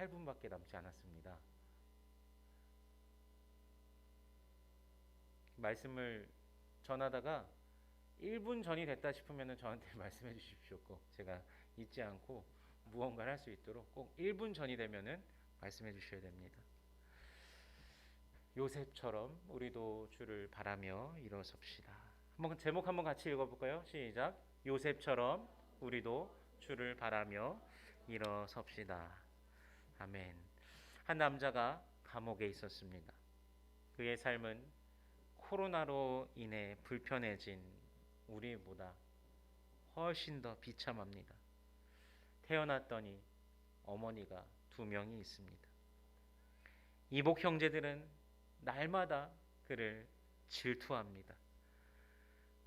8분밖에 남지 않았습니다. 말씀을 전하다가 1분 전이 됐다 싶으면 저한테 말씀해 주십시오. 꼭 제가 잊지 않고 무언가를 할 수 있도록 꼭 1분 전이 되면은 말씀해 주셔야 됩니다. 요셉처럼 우리도 주를 바라며 일어섭시다. 한번 제목 한번 같이 읽어볼까요? 시작. 요셉처럼 우리도 주를 바라며 일어섭시다. 아멘. 한 남자가 감옥에 있었습니다. 그의 삶은 코로나로 인해 불편해진 우리보다 훨씬 더 비참합니다. 태어났더니 어머니가 두 명이 있습니다. 이복 형제들은 날마다 그를 질투합니다.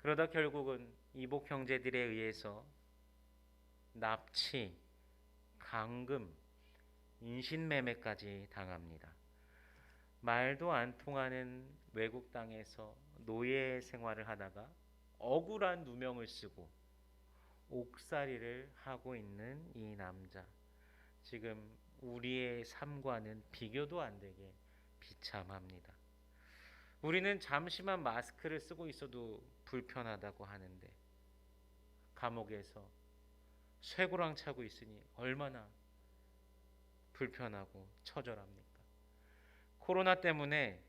그러다 결국은 이복 형제들에 의해서 납치, 강금, 인신매매까지 당합니다. 말도 안 통하는 외국 땅에서 노예 생활을 하다가 억울한 누명을 쓰고 옥살이를 하고 있는 이 남자. 지금 우리의 삶과는 비교도 안 되게 비참합니다. 우리는 잠시만 마스크를 쓰고 있어도 불편하다고 하는데 감옥에서 쇠고랑 차고 있으니 얼마나 불편하고 처절합니까? 코로나 때문에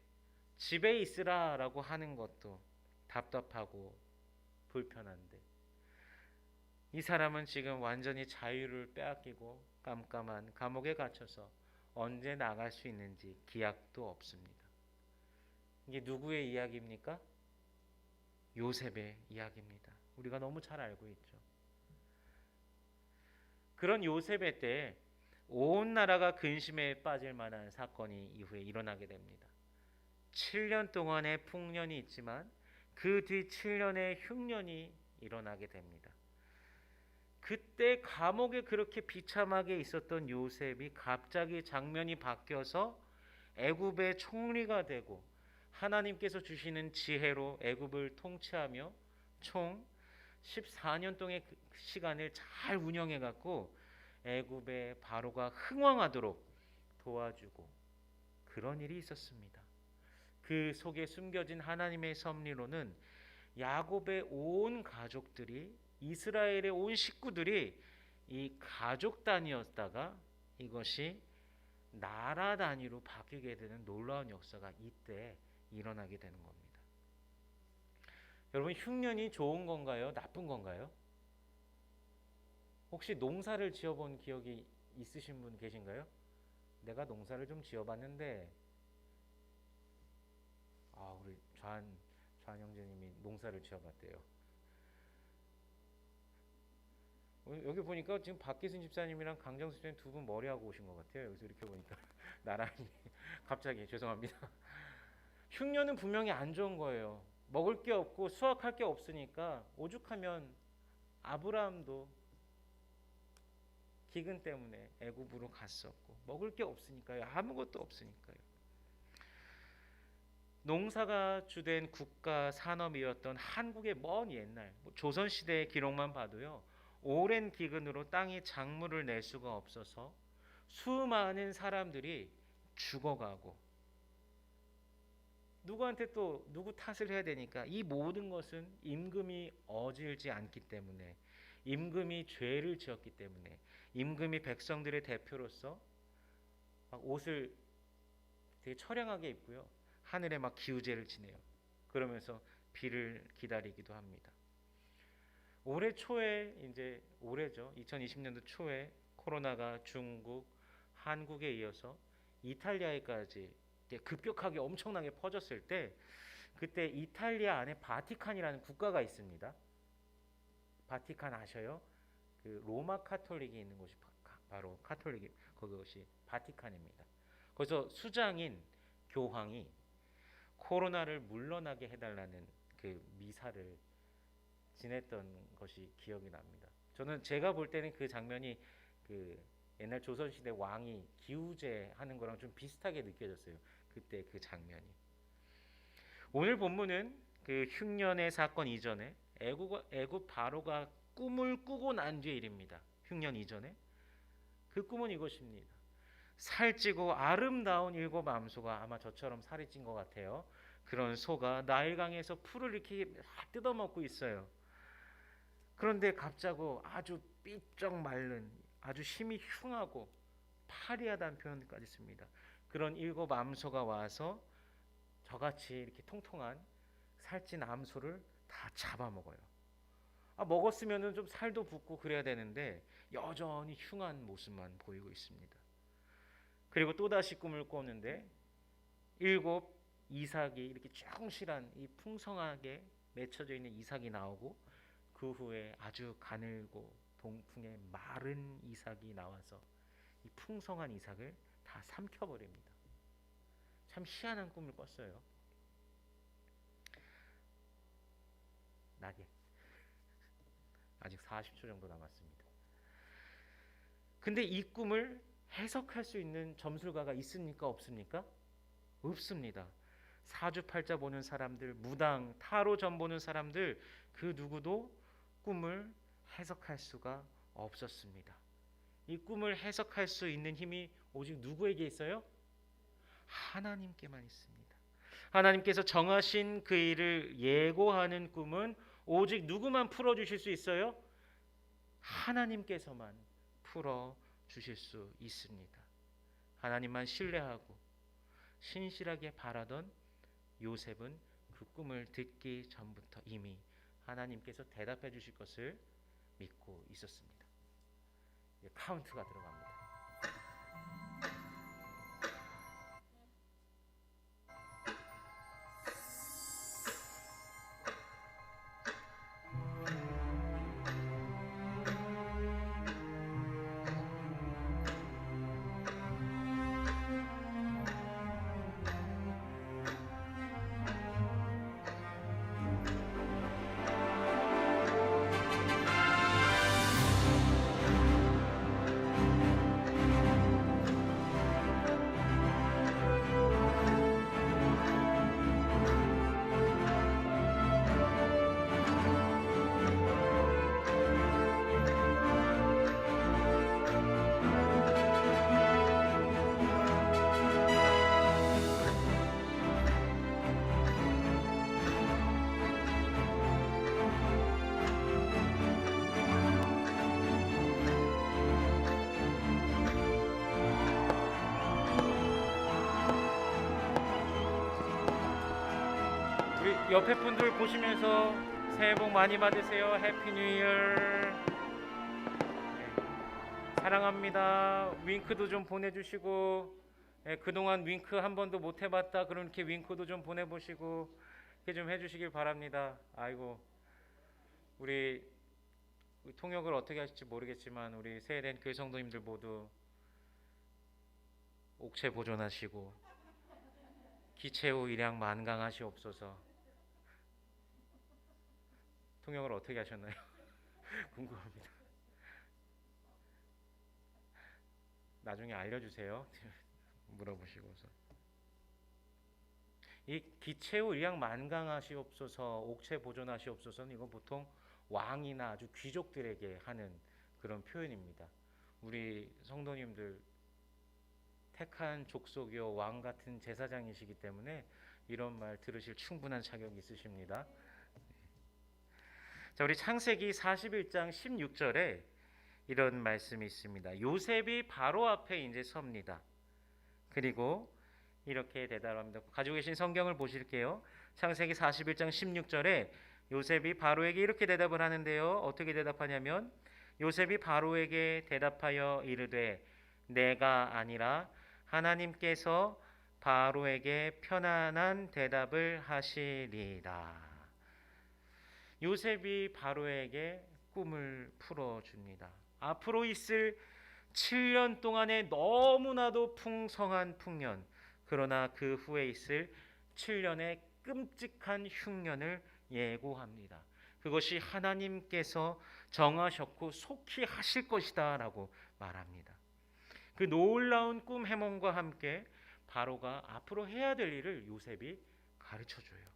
집에 있으라라고 하는 것도 답답하고 불편한데 이 사람은 지금 완전히 자유를 빼앗기고 깜깜한 감옥에 갇혀서 언제 나갈 수 있는지 기약도 없습니다. 이게 누구의 이야기입니까? 요셉의 이야기입니다. 우리가 너무 잘 알고 있죠. 그런 요셉의 때 온 나라가 근심에 빠질 만한 사건이 이후에 일어나게 됩니다. 7년 동안의 풍년이 있지만 그 뒤 7년의 흉년이 일어나게 됩니다. 그때 감옥에 그렇게 비참하게 있었던 요셉이 갑자기 장면이 바뀌어서 애굽의 총리가 되고 하나님께서 주시는 지혜로 애굽을 통치하며 총 14년 동의 그 시간을 잘 운영해 갖고 애굽의 바로가 흥왕하도록 도와주고 그런 일이 있었습니다. 그 속에 숨겨진 하나님의 섭리로는 야곱의 온 가족들이 이스라엘의 온 식구들이 이 가족 단위였다가 이것이 나라 단위로 바뀌게 되는 놀라운 역사가 이때 일어나게 되는 겁니다. 여러분 흉년이 좋은 건가요? 나쁜 건가요? 혹시 농사를 지어본 기억이 있으신 분 계신가요? 내가 농사를 좀 지어봤는데 아 우리 좌한 좌한 형제님이 농사를 지어봤대요. 어, 여기 보니까 지금 박기순 집사님이랑 강정수 집사님 두 분 머리하고 오신 것 같아요. 여기서 이렇게 보니까 나란히 갑자기 죄송합니다. 흉년은 분명히 안 좋은 거예요. 먹을 게 없고 수확할 게 없으니까 오죽하면 아브라함도 기근 때문에 애굽으로 갔었고 먹을 게 없으니까요. 아무것도 없으니까요. 농사가 주된 국가 산업이었던 한국의 먼 옛날 뭐 조선 시대의 기록만 봐도요. 오랜 기근으로 땅이 작물을 낼 수가 없어서 수많은 사람들이 죽어가고 누구한테 또 누구 탓을 해야 되니까 이 모든 것은 임금이 어질지 않기 때문에 임금이 죄를 지었기 때문에 임금이 백성들의 대표로서 막 옷을 되게 처량하게 입고요 하늘에 막 기우제를 지내요 그러면서 비를 기다리기도 합니다. 올해 초에 이제 올해죠 2020년도 초에 코로나가 중국, 한국에 이어서 이탈리아에까지 급격하게 엄청나게 퍼졌을 때 그때 이탈리아 안에 바티칸이라는 국가가 있습니다. 바티칸 아셔요? 그 로마 카톨릭이 있는 곳이 바- 바로 카톨릭 그것이 바티칸입니다. 거기서 수장인 교황이 코로나를 물러나게 해달라는 그 미사를 지냈던 것이 기억이 납니다. 저는 제가 볼 때는 그 장면이 그 옛날 조선 시대 왕이 기우제 하는 거랑 좀 비슷하게 느껴졌어요. 그때 그 장면이. 오늘 본문은 그 흉년의 사건 이전에 애굽 바로가 꿈을 꾸고 난 뒤의 일입니다. 흉년 이전에 그 꿈은 이것입니다. 살찌고 아름다운 일곱 암소가 아마 저처럼 살이 찐 것 같아요. 그런 소가 나일강에서 풀을 이렇게 막 뜯어먹고 있어요. 그런데 갑자기 아주 삐쩍 마른 아주 힘이 흉하고 파리하다는 표현까지 씁니다. 그런 일곱 암소가 와서 저같이 이렇게 통통한 살찐 암소를 다 잡아먹어요. 아, 먹었으면은 좀 살도 붙고 그래야 되는데 여전히 흉한 모습만 보이고 있습니다. 그리고 또 다시 꿈을 꿨는데 일곱 이삭이 이렇게 충실한 이 풍성하게 맺혀져 있는 이삭이 나오고 그 후에 아주 가늘고 동풍에 마른 이삭이 나와서 이 풍성한 이삭을 다 삼켜버립니다. 참 희한한 꿈을 꿨어요. 나게 아직 40초 정도 남았습니다. 근데 이 꿈을 해석할 수 있는 점술가가 있습니까? 없습니까? 없습니다. 사주팔자 보는 사람들, 무당, 타로 점 보는 사람들 그 누구도 꿈을 해석할 수가 없었습니다. 이 꿈을 해석할 수 있는 힘이 오직 누구에게 있어요? 하나님께만 있습니다. 하나님께서 정하신 그 일을 예고하는 꿈은 오직 누구만 풀어 주실 수 있어요? 하나님께서만 풀어 주실 수 있습니다. 하나님만 신뢰하고 신실하게 바라던 요셉은 그 꿈을 듣기 전부터 이미 하나님께서 대답해 주실 것을 믿고 있었습니다. 카운트가 들어갑니다. 옆에 분들 보시면서 새해 복 많이 받으세요. 해피 뉴 이어. 네. 사랑합니다. 윙크도 좀 보내주시고 네, 그동안 윙크 한 번도 못 해봤다 그렇게 윙크도 좀 보내보시고 이렇게 좀 해주시길 바랍니다. 아이고 우리 통역을 어떻게 하실지 모르겠지만 우리 새해된 교회 성도님들 모두 옥체 보존하시고 기체 후 일양 만강하시옵소서. 통역을 어떻게 하셨나요? 궁금합니다. 나중에 알려주세요. 물어보시고서. 이 기체후 일양 만강하시옵소서, 옥체 보존하시옵소서는 이건 보통 왕이나 아주 귀족들에게 하는 그런 표현입니다. 우리 성도님들 택한 족속이요 왕 같은 제사장이시기 때문에 이런 말 들으실 충분한 자격이 있으십니다. 자, 우리 창세기 41장 16절에 이런 말씀이 있습니다. 요셉이 바로 앞에 이제 섭니다. 그리고 이렇게 대답합니다. 가지고 계신 성경을 보실게요. 창세기 41장 16절에 요셉이 바로에게 이렇게 대답을 하는데요. 어떻게 대답하냐면 요셉이 바로에게 대답하여 이르되 내가 아니라 하나님께서 바로에게 편안한 대답을 하시리라. 요셉이 바로에게 꿈을 풀어 줍니다. 앞으로 있을 7년 동안의 너무나도 풍성한 풍년, 그러나 그 후에 있을 7년의 끔찍한 흉년을 예고합니다. 그것이 하나님께서 정하셨고 속히 하실 것이다 라고 말합니다. 그 놀라운 꿈 해몽과 함께 바로가 앞으로 해야 될 일을 요셉이 가르쳐 줘요.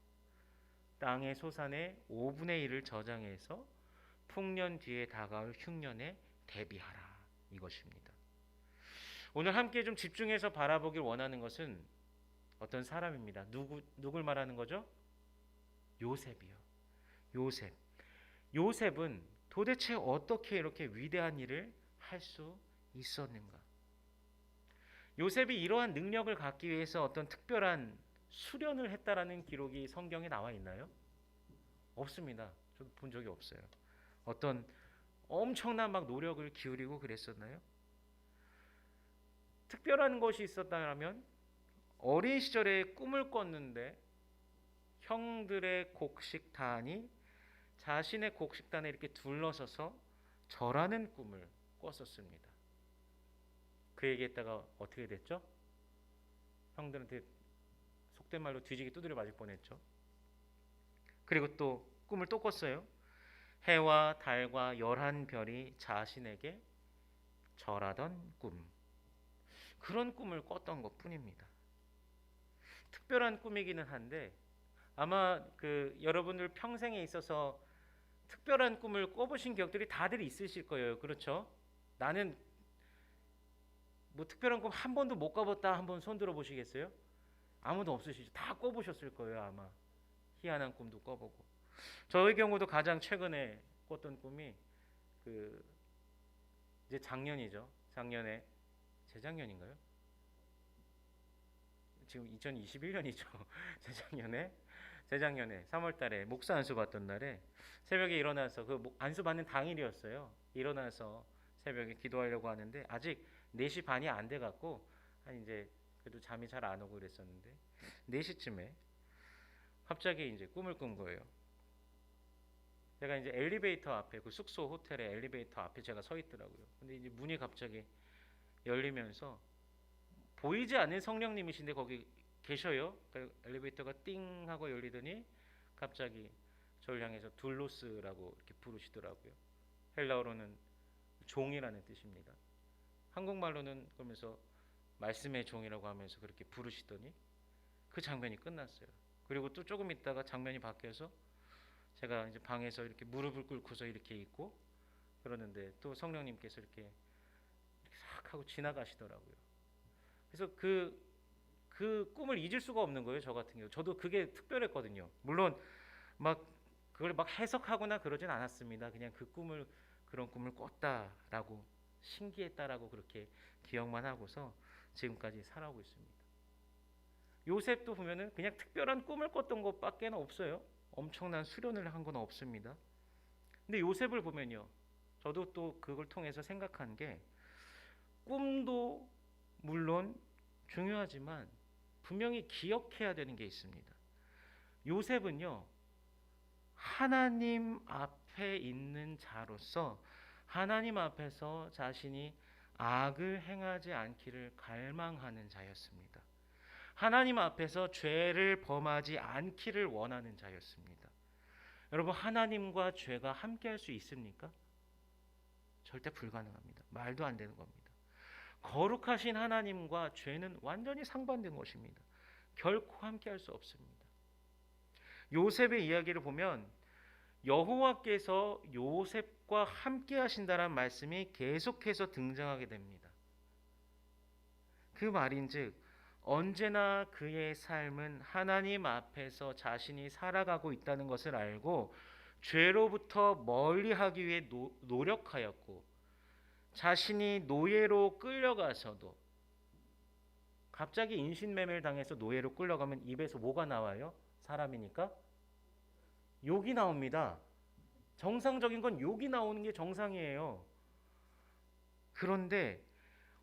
땅의 소산의 5분의 1을 저장해서 풍년 뒤에 다가올 흉년에 대비하라 이것입니다. 오늘 함께 좀 집중해서 바라보길 원하는 것은 어떤 사람입니다. 누구 누굴 말하는 거죠? 요셉이요. 요셉. 요셉은 도대체 어떻게 이렇게 위대한 일을 할 수 있었는가? 요셉이 이러한 능력을 갖기 위해서 어떤 특별한 수련을 했다라는 기록이 성경에 나와 있나요? 없습니다. 저도 본 적이 없어요. 어떤 엄청난 막 노력을 기울이고 그랬었나요? 특별한 것이 있었다면 어린 시절에 꿈을 꿨는데 형들의 곡식단이 자신의 곡식단에 이렇게 둘러서서 절하는 꿈을 꿨었습니다. 그 얘기했다가 어떻게 됐죠? 형들한테 속된 말로 뒤지기 두드려 맞을 뻔했죠. 그리고 또 꿈을 또 꿨어요. 해와 달과 열한 별이 자신에게 절하던 꿈. 그런 꿈을 꿨던 것 뿐입니다. 특별한 꿈이기는 한데 아마 그 여러분들 평생에 있어서 특별한 꿈을 꿔보신 기억들이 다들 있으실 거예요. 그렇죠? 나는 뭐 특별한 꿈 한 번도 못 꿔봤다 한번 손 들어 보시겠어요? 아무도 없으시죠? 다 꿔보셨을 거예요 아마. 희한한 꿈도 꿔보고. 저의 경우도 가장 최근에 꿨던 꿈이 그 이제 작년이죠. 작년에 재작년인가요? 지금 2021년이죠. 재작년에 재작년에 3월달에 목사 안수 받던 날에 새벽에 일어나서 그 목- 안수 받는 당일이었어요. 일어나서 새벽에 기도하려고 하는데 아직 4시 반이 안 돼 갖고 한 이제 그래도 잠이 잘 안 오고 그랬었는데 4시쯤에 갑자기 이제 꿈을 꾼 거예요. 제가 이제 엘리베이터 앞에 그 숙소 호텔의 엘리베이터 앞에 제가 서 있더라고요. 근데 이제 문이 갑자기 열리면서 보이지 않는 성령님이신데 거기 계셔요. 그 엘리베이터가 띵 하고 열리더니 갑자기 저를 향해서 둘로스라고 이렇게 부르시더라고요. 헬라어로는 종이라는 뜻입니다. 한국말로는 그러면서 말씀의 종이라고 하면서 그렇게 부르시더니 그 장면이 끝났어요. 그리고 또 조금 있다가 장면이 바뀌어서 제가 이제 방에서 이렇게 무릎을 꿇고서 이렇게 있고 그러는데 또 성령님께서 이렇게, 싹 하고 지나가시더라고요. 그래서 그, 그 꿈을 잊을 수가 없는 거예요. 저 같은 경우. 저도 그게 특별했거든요. 물론 막 그걸 막 해석하거나 그러진 않았습니다. 그냥 그 꿈을 그런 꿈을 꿨다라고 신기했다라고 그렇게 기억만 하고서 지금까지 살아오고 있습니다. 요셉도 보면은 그냥 특별한 꿈을 꿨던 것밖에 없어요. 엄청난 수련을 한 건 없습니다. 근데 요셉을 보면요. 저도 또 그걸 통해서 생각한 게 꿈도 물론 중요하지만 분명히 기억해야 되는 게 있습니다. 요셉은요. 하나님 앞에 있는 자로서 하나님 앞에서 자신이 악을 행하지 않기를 갈망하는 자였습니다. 하나님 앞에서 죄를 범하지 않기를 원하는 자였습니다. 여러분 하나님과 죄가 함께 할 수 있습니까? 절대 불가능합니다. 말도 안 되는 겁니다. 거룩하신 하나님과 죄는 완전히 상반된 것입니다. 결코 함께 할 수 없습니다. 요셉의 이야기를 보면 여호와께서 요셉과 함께 하신다는 말씀이 계속해서 등장하게 됩니다. 그 말인즉 언제나 그의 삶은 하나님 앞에서 자신이 살아가고 있다는 것을 알고 죄로부터 멀리하기 위해 노, 노력하였고 자신이 노예로 끌려가서도 갑자기 인신매매를 당해서 노예로 끌려가면 입에서 뭐가 나와요? 사람이니까 욕이 나옵니다. 정상적인 건 욕이 나오는 게 정상이에요. 그런데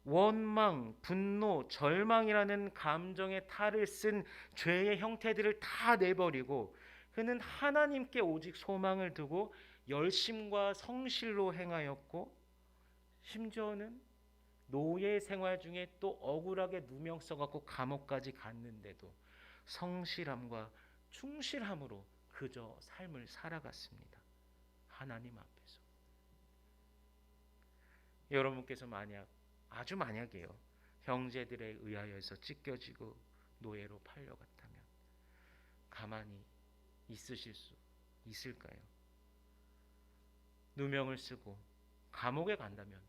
원망, 분노, 절망이라는 감정의 탈을 쓴 죄의 형태들을 다 내버리고 그는 하나님께 오직 소망을 두고 열심과 성실로 행하였고 심지어는 노예 생활 중에 또 억울하게 누명 써갖고 감옥까지 갔는데도 성실함과 충실함으로 그저 삶을 살아갔습니다. 하나님 앞에서. 여러분께서 만약 아주 만약이에요. 형제들에 의하여서 찢겨지고 노예로 팔려갔다면 가만히 있으실 수 있을까요? 누명을 쓰고 감옥에 간다면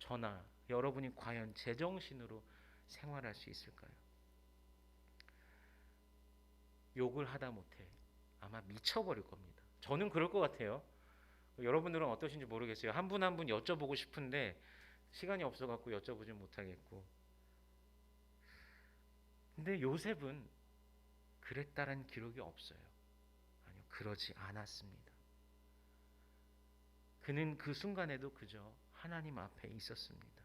저나 여러분이 과연 제정신으로 생활할 수 있을까요? 욕을 하다 못해 아마 미쳐버릴 겁니다. 저는 그럴 것 같아요. 여러분들은 어떠신지 모르겠어요. 한 분 한 분 여쭤보고 싶은데 시간이 없어갖고 여쭤보지 못하겠고. 근데 요셉은 그랬다는 기록이 없어요. 아니요, 그러지 않았습니다. 그는 그 순간에도 그저 하나님 앞에 있었습니다.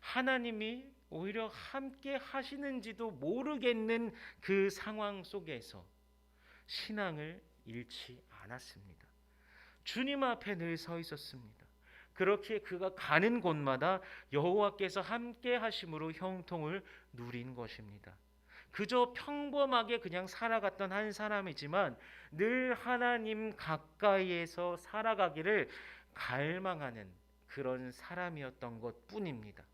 하나님이 오히려 함께 하시는지도 모르겠는 그 상황 속에서 신앙을 잃지 않았습니다. 주님 앞에 늘 서 있었습니다. 그렇게 그가 가는 곳마다 여호와께서 함께 하심으로 형통을 누린 것입니다. 그저 평범하게 그냥 살아갔던 한 사람이지만 늘 하나님 가까이에서 살아가기를 갈망하는 그런 사람이었던 것 뿐입니다.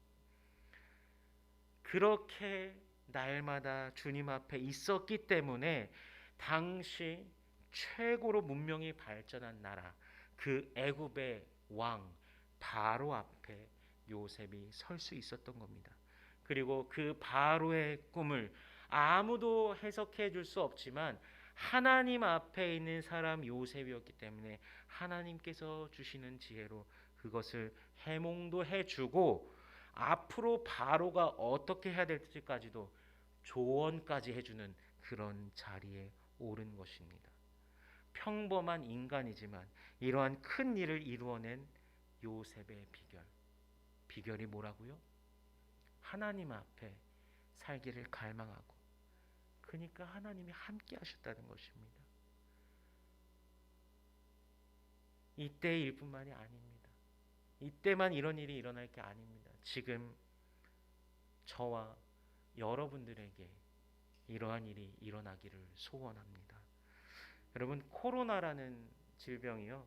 그렇게 날마다 주님 앞에 있었기 때문에 당시 최고로 문명이 발전한 나라 그 애굽의 왕 바로 앞에 요셉이 설 수 있었던 겁니다. 그리고 그 바로의 꿈을 아무도 해석해 줄 수 없지만 하나님 앞에 있는 사람 요셉이었기 때문에 하나님께서 주시는 지혜로 그것을 해몽도 해주고 앞으로 바로가 어떻게 해야 될지까지도 조언까지 해주는 그런 자리에 오른 것입니다. 평범한 인간이지만 이러한 큰 일을 이루어낸 요셉의 비결. 비결이 뭐라고요? 하나님 앞에 살기를 갈망하고 그러니까 하나님이 함께 하셨다는 것입니다. 이때 일뿐만이 아닙니다. 이때만 이런 일이 일어날 게 아닙니다. 지금 저와 여러분들에게 이러한 일이 일어나기를 소원합니다. 여러분 코로나라는 질병이요.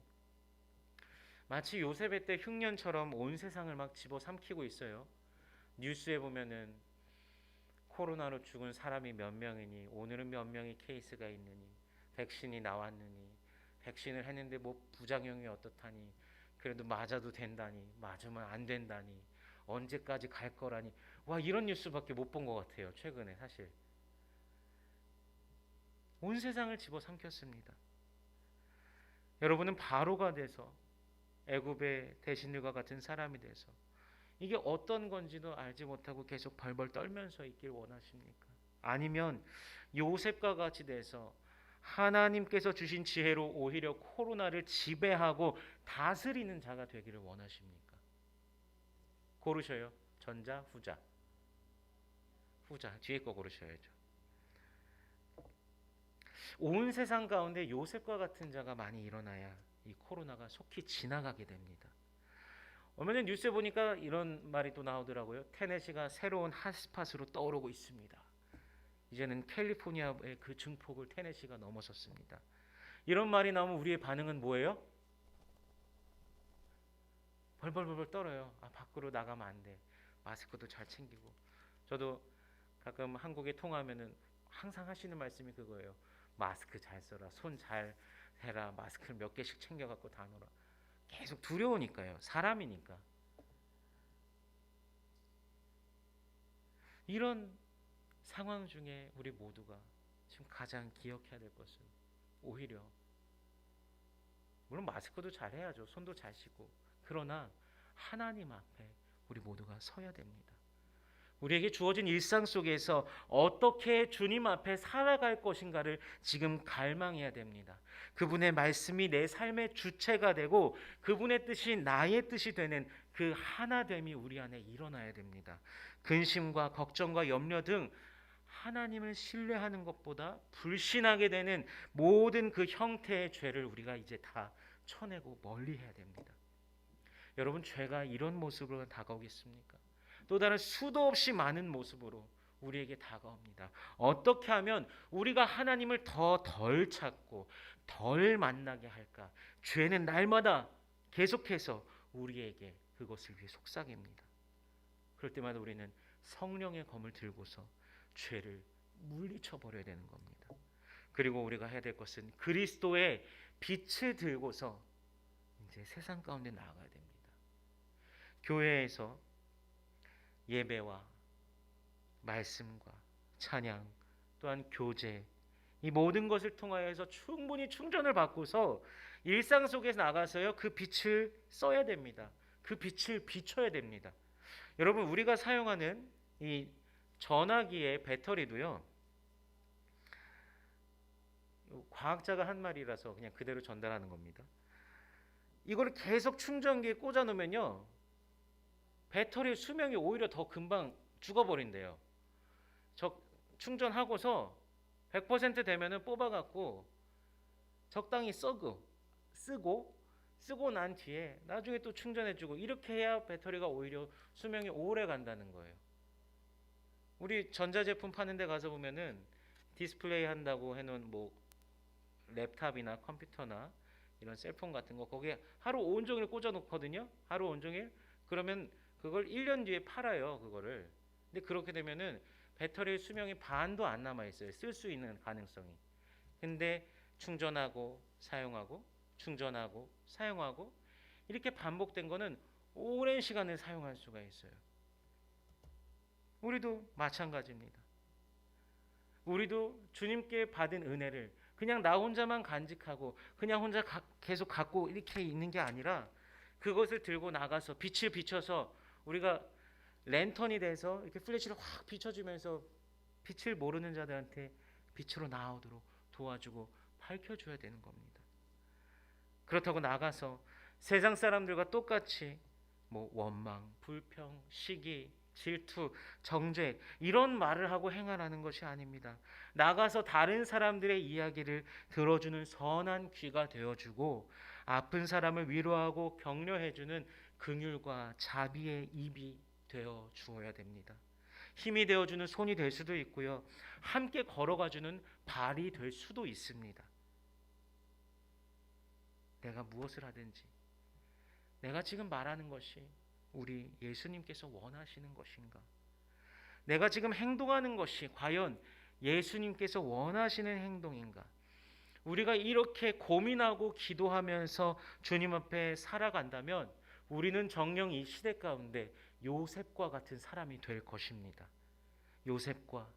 마치 요셉의 때 흉년처럼 온 세상을 막 집어삼키고 있어요. 뉴스에 보면은 코로나로 죽은 사람이 몇 명이니 오늘은 몇 명의 케이스가 있느니 백신이 나왔느니 백신을 했는데 뭐 부작용이 어떻다니 그래도 맞아도 된다니 맞으면 안 된다니 언제까지 갈 거라니 와 이런 뉴스밖에 못 본 것 같아요 최근에 사실 온 세상을 집어삼켰습니다. 여러분은 바로가 돼서 애굽의 대신들과 같은 사람이 돼서 이게 어떤 건지도 알지 못하고 계속 벌벌 떨면서 있길 원하십니까? 아니면 요셉과 같이 돼서 하나님께서 주신 지혜로 오히려 코로나를 지배하고 다스리는 자가 되기를 원하십니까? 고르셔요. 전자, 후자. 후자. 뒤에 거 고르셔야죠. 온 세상 가운데 요셉과 같은 자가 많이 일어나야 이 코로나가 속히 지나가게 됩니다. 얼마 전 뉴스에 보니까 이런 말이 또 나오더라고요. 테네시가 새로운 핫스팟으로 떠오르고 있습니다. 이제는 캘리포니아의 그 증폭을 테네시가 넘어섰습니다. 이런 말이 나오면 우리의 반응은 뭐예요? 벌벌벌벌 떨어요. 아, 밖으로 나가면 안 돼. 마스크도 잘 챙기고. 저도 가끔 한국에 통하면은 항상 하시는 말씀이 그거예요. 마스크 잘 써라. 손 잘 해라. 마스크를 몇 개씩 챙겨 갖고 다녀라. 계속 두려우니까요. 사람이니까. 이런 상황 중에 우리 모두가 지금 가장 기억해야 될 것은 오히려 물론 마스크도 잘 해야죠. 손도 잘 씻고. 그러나 하나님 앞에 우리 모두가 서야 됩니다. 우리에게 주어진 일상 속에서 어떻게 주님 앞에 살아갈 것인가를 지금 갈망해야 됩니다. 그분의 말씀이 내 삶의 주체가 되고 그분의 뜻이 나의 뜻이 되는 그 하나됨이 우리 안에 일어나야 됩니다. 근심과 걱정과 염려 등 하나님을 신뢰하는 것보다 불신하게 되는 모든 그 형태의 죄를 우리가 이제 다 쳐내고 멀리 해야 됩니다. 여러분 죄가 이런 모습으로 다가오겠습니까? 또 다른 수도 없이 많은 모습으로 우리에게 다가옵니다. 어떻게 하면 우리가 하나님을 더 덜 찾고 덜 만나게 할까? 죄는 날마다 계속해서 우리에게 그것을 위해 속삭입니다. 그럴 때마다 우리는 성령의 검을 들고서 죄를 물리쳐 버려야 되는 겁니다. 그리고 우리가 해야 될 것은 그리스도의 빛을 들고서 이제 세상 가운데 나아가야 됩니다. 교회에서 예배와 말씀과 찬양 또한 교제 이 모든 것을 통하여서 충분히 충전을 받고서 일상 속에서 나가서요 그 빛을 써야 됩니다. 그 빛을 비춰야 됩니다. 여러분 우리가 사용하는 이 전화기의 배터리도요 과학자가 한 말이라서 그냥 그대로 전달하는 겁니다. 이걸 계속 충전기에 꽂아 놓으면요 배터리 수명이 오히려 더 금방 죽어버린대요. 저 충전하고서 100% 되면은 뽑아갖고 적당히 써고 쓰고 쓰고 난 뒤에 나중에 또 충전해주고 이렇게 해야 배터리가 오히려 수명이 오래 간다는 거예요. 우리 전자제품 파는 데 가서 보면은 디스플레이 한다고 해놓은 뭐 랩탑이나 컴퓨터나 이런 셀폰 같은 거 거기에 하루 온종일 꽂아 놓거든요. 하루 온종일 그러면 그걸 1년 뒤에 팔아요. 그거를. 근데 그렇게 되면은 배터리 수명이 반도 안 남아 있어요. 쓸 수 있는 가능성이. 근데 충전하고 사용하고 충전하고 사용하고 이렇게 반복된 거는 오랜 시간을 사용할 수가 있어요. 우리도 마찬가지입니다. 우리도 주님께 받은 은혜를 그냥 나 혼자만 간직하고 그냥 혼자 가- 계속 갖고 이렇게 있는 게 아니라 그것을 들고 나가서 빛을 비춰서 우리가 랜턴이 돼서 이렇게 플래시를 확 비춰주면서 빛을 모르는 자들한테 빛으로 나오도록 도와주고 밝혀줘야 되는 겁니다. 그렇다고 나가서 세상 사람들과 똑같이 뭐 원망, 불평, 시기, 질투, 정죄 이런 말을 하고 행하라는 것이 아닙니다. 나가서 다른 사람들의 이야기를 들어주는 선한 귀가 되어주고 아픈 사람을 위로하고 격려해주는 긍휼과 자비의 입이 되어 주어야 됩니다. 힘이 되어 주는 손이 될 수도 있고요. 함께 걸어가 주는 발이 될 수도 있습니다. 내가 무엇을 하든지 내가 지금 말하는 것이 우리 예수님께서 원하시는 것인가? 내가 지금 행동하는 것이 과연 예수님께서 원하시는 행동인가? 우리가 이렇게 고민하고 기도하면서 주님 앞에 살아간다면 우리는 정령 이 시대 가운데 요셉과 같은 사람이 될 것입니다. 요셉과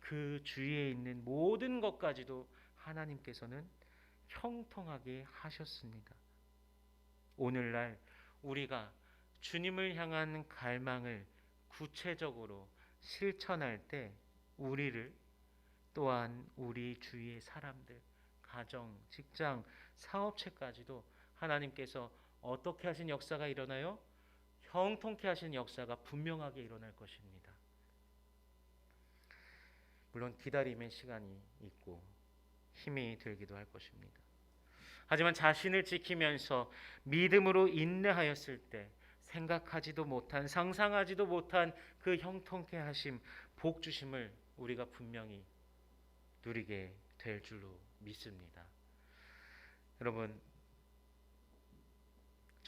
그 주위에 있는 모든 것까지도 하나님께서는 형통하게 하셨습니다. 오늘날 우리가 주님을 향한 갈망을 구체적으로 실천할 때 우리를 또한 우리 주위의 사람들, 가정, 직장, 사업체까지도 하나님께서 어떻게 하신 역사가 일어나요? 형통케 하신 역사가 분명하게 일어날 것입니다. 물론 기다림의 시간이 있고 힘이 들기도 할 것입니다. 하지만 자신을 지키면서 믿음으로 인내하였을 때 생각하지도 못한 상상하지도 못한 그 형통케 하심 복 주심을 우리가 분명히 누리게 될 줄로 믿습니다. 여러분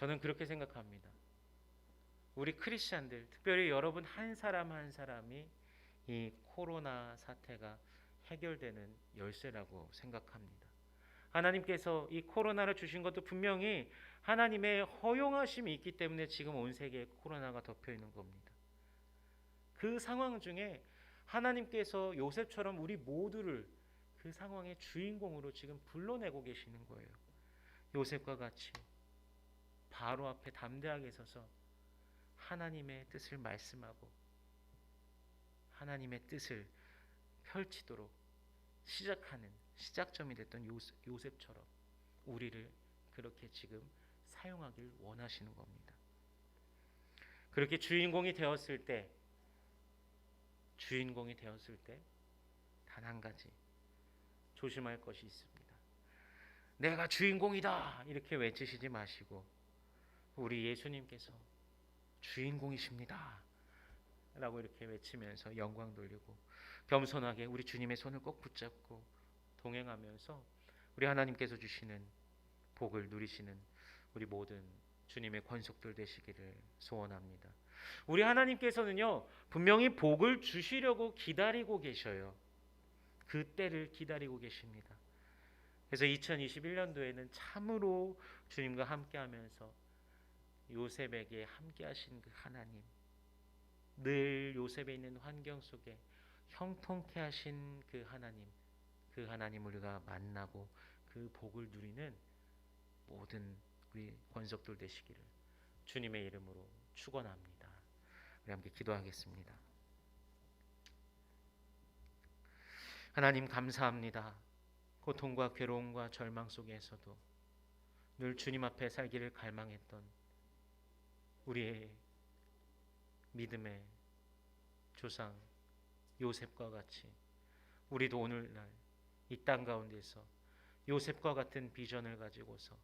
저는 그렇게 생각합니다. 우리 크리스천들 특별히 여러분 한 사람 한 사람이 이 코로나 사태가 해결되는 열쇠라고 생각합니다. 하나님께서 이 코로나를 주신 것도 분명히 하나님의 허용하심이 있기 때문에 지금 온 세계에 코로나가 덮여 있는 겁니다. 그 상황 중에 하나님께서 요셉처럼 우리 모두를 그 상황의 주인공으로 지금 불러내고 계시는 거예요. 요셉과 같이 바로 앞에 담대하게 서서 하나님의 뜻을 말씀하고 하나님의 뜻을 펼치도록 시작하는 시작점이 됐던 요셉, 요셉처럼 우리를 그렇게 지금 사용하길 원하시는 겁니다. 그렇게 주인공이 되었을 때 주인공이 되었을 때 단 한 가지 조심할 것이 있습니다. 내가 주인공이다 이렇게 외치시지 마시고 우리 예수님께서 주인공이십니다. 라고 이렇게 외치면서 영광 돌리고 겸손하게 우리 주님의 손을 꼭 붙잡고 동행하면서 우리 하나님께서 주시는 복을 누리시는 우리 모든 주님의 권속들 되시기를 소원합니다. 우리 하나님께서는요, 분명히 복을 주시려고 기다리고 계셔요. 그 때를 기다리고 계십니다. 그래서 2021년도에는 참으로 주님과 함께 하면서 요셉에게 함께 하신 그 하나님, 늘 요셉에 있는 환경 속에 형통케 하신 그 하나님, 그 하나님을 우리가 만나고 그 복을 누리는 모든 우리 권속들 되시기를 주님의 이름으로 축원합니다. 우리 함께 기도하겠습니다. 하나님 감사합니다. 고통과 괴로움과 절망 속에서도 늘 주님 앞에 살기를 갈망했던 우리의 믿음의 조상 요셉과 같이 우리도 오늘날 이 땅 가운데서 요셉과 같은 비전을 가지고서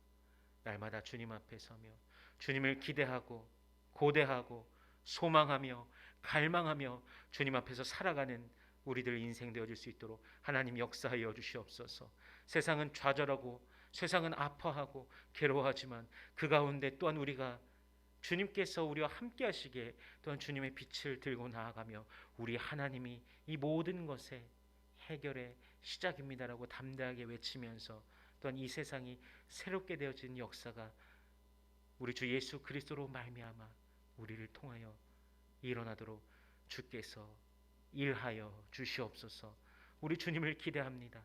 날마다 주님 앞에 서며 주님을 기대하고 고대하고 소망하며 갈망하며 주님 앞에서 살아가는 우리들 인생 되어질 수 있도록 하나님 역사하여 주시옵소서. 세상은 좌절하고 세상은 아파하고 괴로워하지만 그 가운데 또한 우리가 주님께서 우리와 함께 하시기에 또한 주님의 빛을 들고 나아가며 우리 하나님이 이 모든 것의 해결의 시작입니다라고 담대하게 외치면서 또한 이 세상이 새롭게 되어진 역사가 우리 주 예수 그리스도로 말미암아 우리를 통하여 일어나도록 주께서 일하여 주시옵소서. 우리 주님을 기대합니다.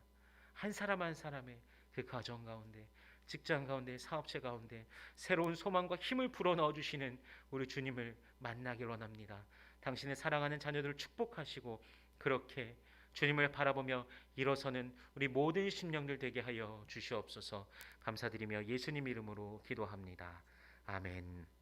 한 사람 한 사람의 그 가정 가운데, 직장 가운데, 사업체 가운데 새로운 소망과 힘을 불어 넣어 주시는 우리 주님을 만나길 원합니다. 당신의 사랑하는 자녀들을 축복하시고 그렇게 주님을 바라보며 일어서는 우리 모든 심령들 되게 하여 주시옵소서. 감사드리며 예수님 이름으로 기도합니다. 아멘.